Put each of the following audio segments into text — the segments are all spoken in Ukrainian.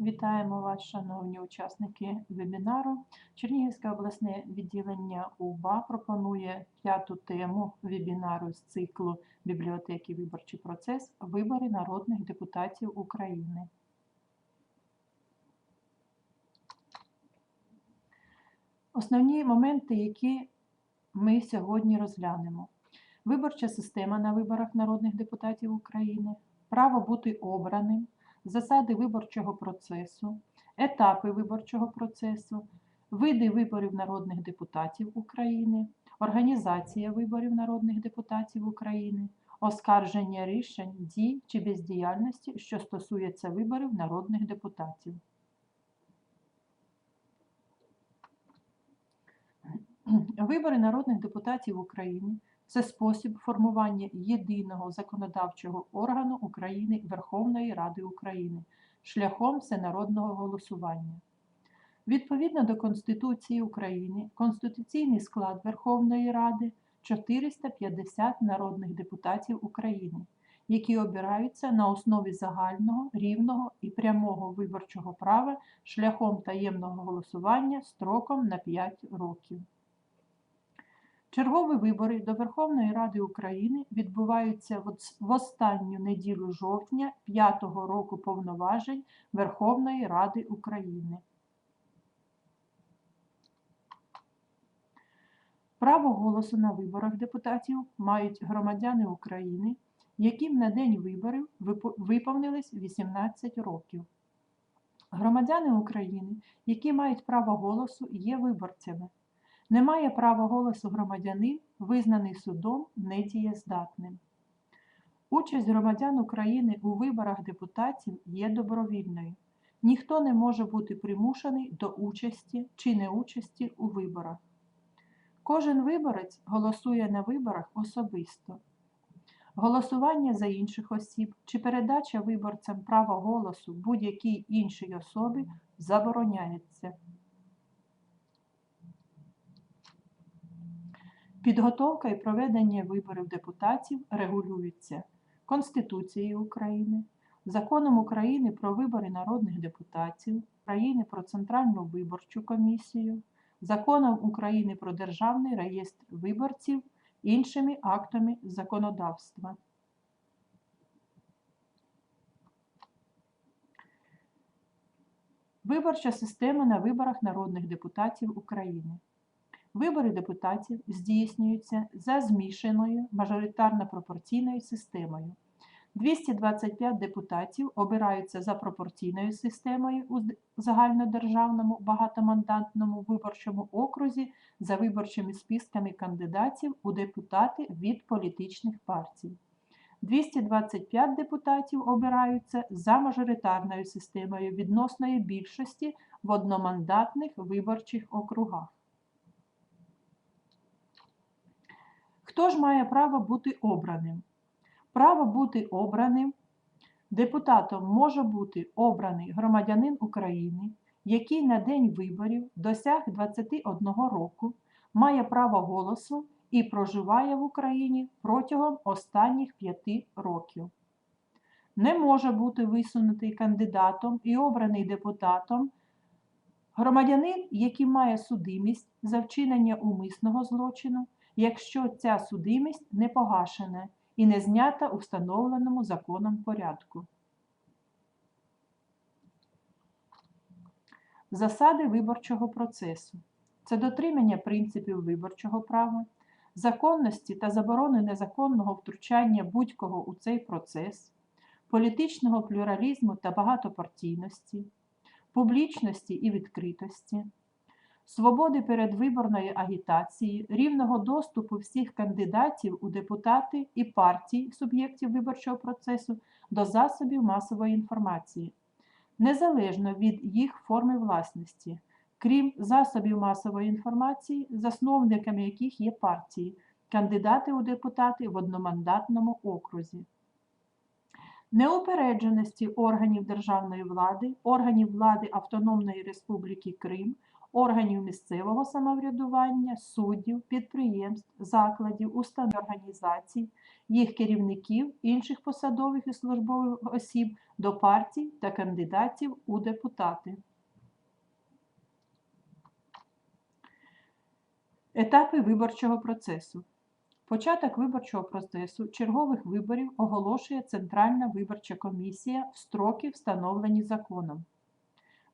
Вітаємо вас, шановні учасники вебінару. Чернігівське обласне відділення УБА пропонує п'яту тему вебінару з циклу бібліотеки Виборчий процес Вибори народних депутатів України. Основні моменти, які ми сьогодні розглянемо. Виборча система на виборах народних депутатів України, право бути обраним, засади виборчого процесу, етапи виборчого процесу, види виборів народних депутатів України, організація виборів народних депутатів України, оскарження рішень, дій чи бездіяльності, що стосується виборів народних депутатів. Вибори народних депутатів України це спосіб формування єдиного законодавчого органу України Верховної Ради України шляхом всенародного голосування. Відповідно до Конституції України, конституційний склад Верховної Ради 450 народних депутатів України, які обираються на основі загального, рівного і прямого виборчого права шляхом таємного голосування строком на 5 років. Чергові вибори до Верховної Ради України відбуваються в останню неділю жовтня п'ятого року повноважень Верховної Ради України. Право голосу на виборах депутатів мають громадяни України, яким на день виборів випо- виповнилось 18 років. Громадяни України, які мають право голосу, є виборцями. Немає права голосу громадянин, визнаний судом недієздатним. Участь громадян України у виборах депутатів є добровільною. Ніхто не може бути примушений до участі чи неучасті у виборах. Кожен виборець голосує на виборах особисто. Голосування за інших осіб чи передача виборцям права голосу будь-якій іншій особі забороняється. Підготовка і проведення виборів депутатів регулюються Конституцією України, Законом України про вибори народних депутатів, України про Центральну виборчу комісію, Законом України про Державний реєстр виборців, іншими актами законодавства. Виборча система на виборах народних депутатів України. Вибори депутатів здійснюються за змішаною мажоритарно-пропорційною системою. 225 депутатів обираються за пропорційною системою у загальнодержавному багатомандатному виборчому окрузі за виборчими списками кандидатів у депутати від політичних партій. 225 депутатів обираються за мажоритарною системою відносної більшості в одномандатних виборчих округах. Хто ж має право бути обраним? Право бути обраним депутатом може бути обраний громадянин України, який на день виборів досяг 21 року, має право голосу і проживає в Україні протягом останніх 5 років. Не може бути висунутий кандидатом і обраний депутатом громадянин, який має судимість за вчинення умисного злочину, якщо ця судимість не погашена і не знята у встановленому законом порядку. Засади виборчого процесу це дотримання принципів виборчого права, законності та заборони незаконного втручання будь-кого у цей процес, політичного плюралізму та багатопартійності, публічності і відкритості, свободи передвиборної агітації, рівного доступу всіх кандидатів у депутати і партій суб'єктів виборчого процесу до засобів масової інформації, незалежно від їх форми власності, крім засобів масової інформації, засновниками яких є партії, кандидати у депутати в одномандатному окрузі. Неупередженості органів державної влади, органів влади Автономної Республіки Крим, органів місцевого самоврядування, суддів, підприємств, закладів, установ організацій, їх керівників, інших посадових і службових осіб до партій та кандидатів у депутати. Етапи виборчого процесу. Початок виборчого процесу чергових виборів оголошує Центральна виборча комісія в строки, встановлені законом.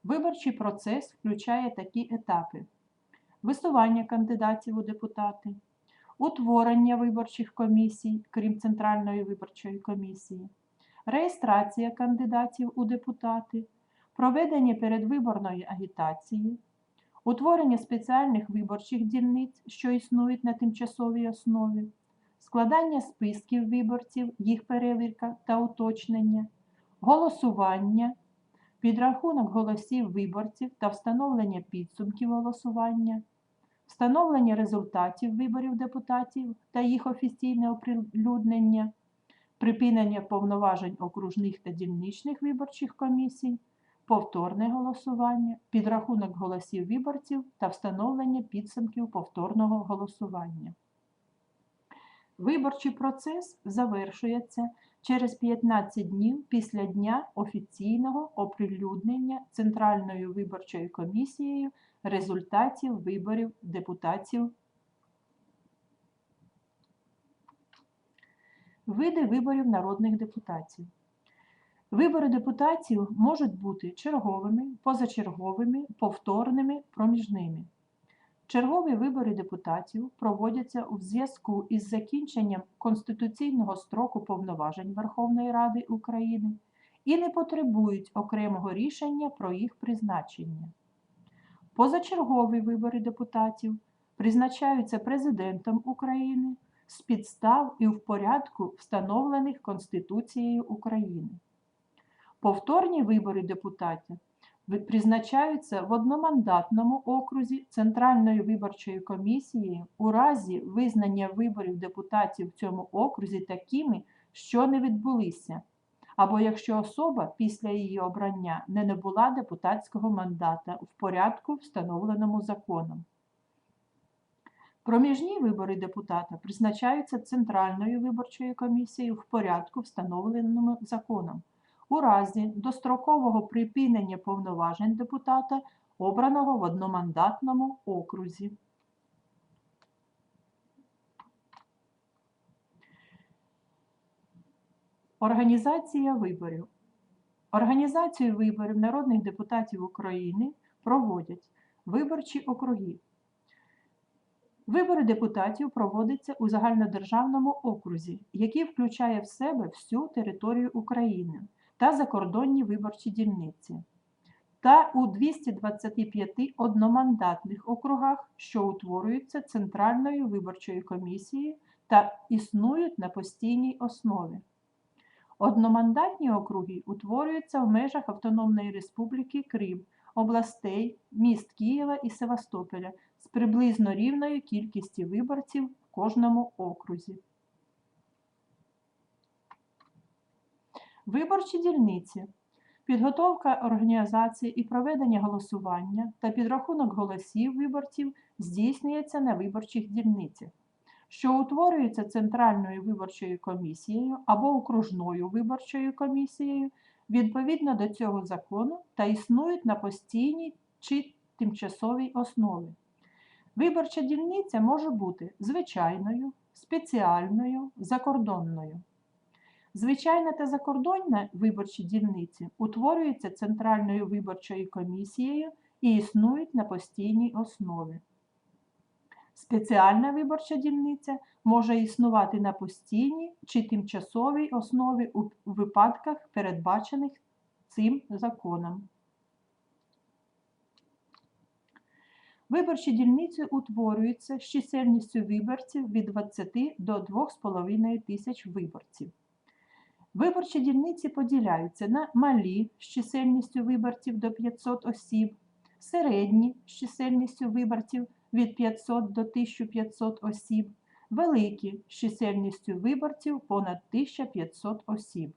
Виборчий процес включає такі етапи: висування кандидатів у депутати, утворення виборчих комісій, крім Центральної виборчої комісії, реєстрація кандидатів у депутати, проведення передвиборної агітації, утворення спеціальних виборчих дільниць, що існують на тимчасовій основі, складання списків виборців, їх перевірка та уточнення, голосування, підрахунок голосів виборців та встановлення підсумків голосування, встановлення результатів виборів депутатів та їх офіційне оприлюднення, припинення повноважень окружних та дільничних виборчих комісій, повторне голосування, підрахунок голосів виборців та встановлення підсумків повторного голосування. Виборчий процес завершується через 15 днів після дня офіційного оприлюднення Центральною виборчою комісією результатів виборів депутатів. Види виборів народних депутатів. Вибори депутатів можуть бути черговими, позачерговими, повторними, проміжними. Чергові вибори депутатів проводяться у зв'язку із закінченням конституційного строку повноважень Верховної Ради України і не потребують окремого рішення про їх призначення. Позачергові вибори депутатів призначаються президентом України з підстав і в порядку, встановлених Конституцією України. Повторні вибори депутатів призначаються в одномандатному окрузі Центральною виборчою комісією у разі визнання виборів депутатів в цьому окрузі такими, що не відбулися, або якщо особа після її обрання не набула депутатського мандата в порядку, встановленому законом. Проміжні вибори депутата призначаються Центральною виборчою комісією в порядку, встановленому законом у разі дострокового припинення повноважень депутата, обраного в одномандатному окрузі. Організація виборів. Організацію виборів народних депутатів України проводять виборчі округи. Вибори депутатів проводяться у загальнодержавному окрузі, який включає в себе всю територію України та закордонні виборчі дільниці, та у 225 одномандатних округах, що утворюються Центральною виборчою комісією та існують на постійній основі. Одномандатні округи утворюються в межах Автономної Республіки Крим, областей, міст Києва і Севастополя з приблизно рівною кількістю виборців в кожному окрузі. Виборчі дільниці. Підготовка організації і проведення голосування та підрахунок голосів виборців здійснюється на виборчих дільницях, що утворюються Центральною виборчою комісією або окружною виборчою комісією відповідно до цього закону та існують на постійній чи тимчасовій основі. Виборча дільниця може бути звичайною, спеціальною, закордонною. Звичайна та закордонна виборчі дільниці утворюються Центральною виборчою комісією і існують на постійній основі. Спеціальна виборча дільниця може існувати на постійній чи тимчасовій основі у випадках, передбачених цим законом. Виборчі дільниці утворюються з чисельністю виборців від 20 до 2,5 тисяч виборців. Виборчі дільниці поділяються на малі з чисельністю виборців до 500 осіб, середні з чисельністю виборців від 500 до 1500 осіб, великі з чисельністю виборців понад 1500 осіб.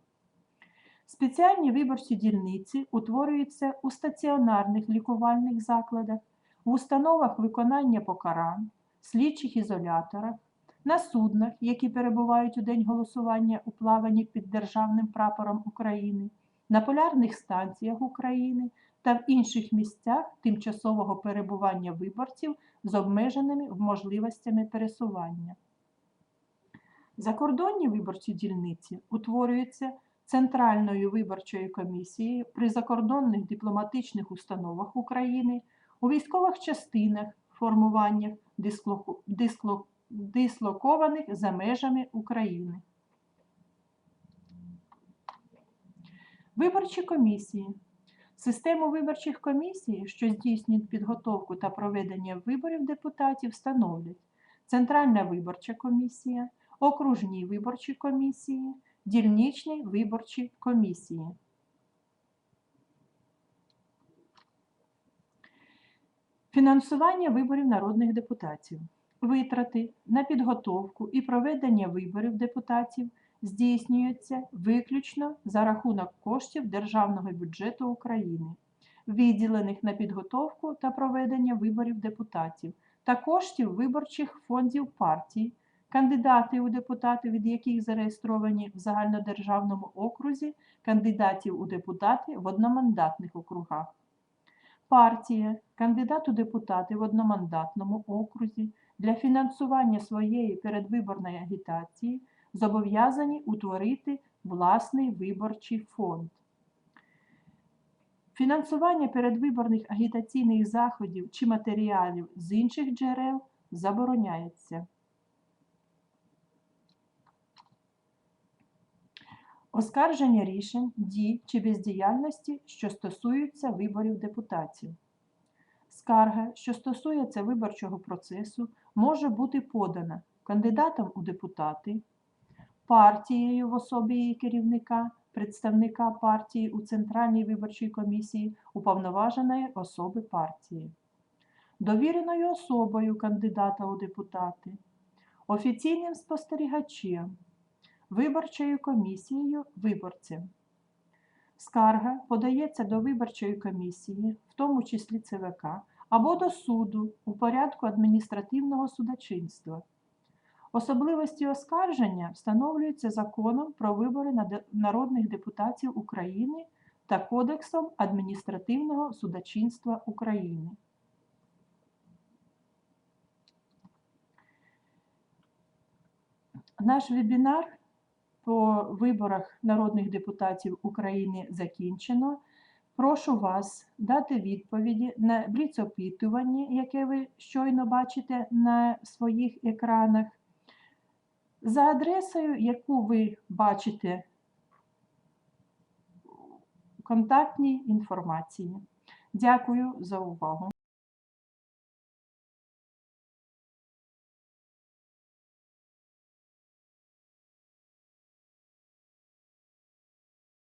Спеціальні виборчі дільниці утворюються у стаціонарних лікувальних закладах, в установах виконання покарань, слідчих ізоляторах, на суднах, які перебувають у день голосування у плаванні під державним прапором України, на полярних станціях України та в інших місцях тимчасового перебування виборців з обмеженими можливостями пересування. Закордонні виборчі дільниці утворюються Центральною виборчою комісією при закордонних дипломатичних установах України, у військових частинах, формуваннях, дислоку- дисло- дислокованих за межами України. Виборчі комісії. Систему виборчих комісій, що здійснюють підготовку та проведення виборів депутатів, встановлять Центральна виборча комісія, окружні виборчі комісії, дільничні виборчі комісії. Фінансування виборів народних депутатів. Витрати на підготовку і проведення виборів депутатів здійснюються виключно за рахунок коштів Державного бюджету України, виділених на підготовку та проведення виборів депутатів та коштів виборчих фондів партій, кандидати у депутати, від яких зареєстровані в загальнодержавному окрузі, кандидатів у депутати в одномандатних округах. Партія, кандидат у депутати в одномандатному окрузі для фінансування своєї передвиборної агітації зобов'язані утворити власний виборчий фонд. Фінансування передвиборних агітаційних заходів чи матеріалів з інших джерел забороняється. Оскарження рішень, дій чи бездіяльності, що стосуються виборів депутатів. Скарга, що стосується виборчого процесу, може бути подана кандидатом у депутати, партією в особі її керівника, представника партії у Центральній виборчій комісії, уповноваженої особи партії, довіреною особою кандидата у депутати, офіційним спостерігачем, виборчою комісією виборцем. Скарга подається до виборчої комісії, в тому числі ЦВК, або до суду у порядку адміністративного судочинства. Особливості оскарження встановлюються законом про вибори народних депутатів України та Кодексом адміністративного судочинства України. Наш вебінар по виборах народних депутатів України закінчено. Прошу вас дати відповіді на бліц-опитування, яке ви щойно бачите на своїх екранах, за адресою, яку ви бачите в контактній інформації. Дякую за увагу.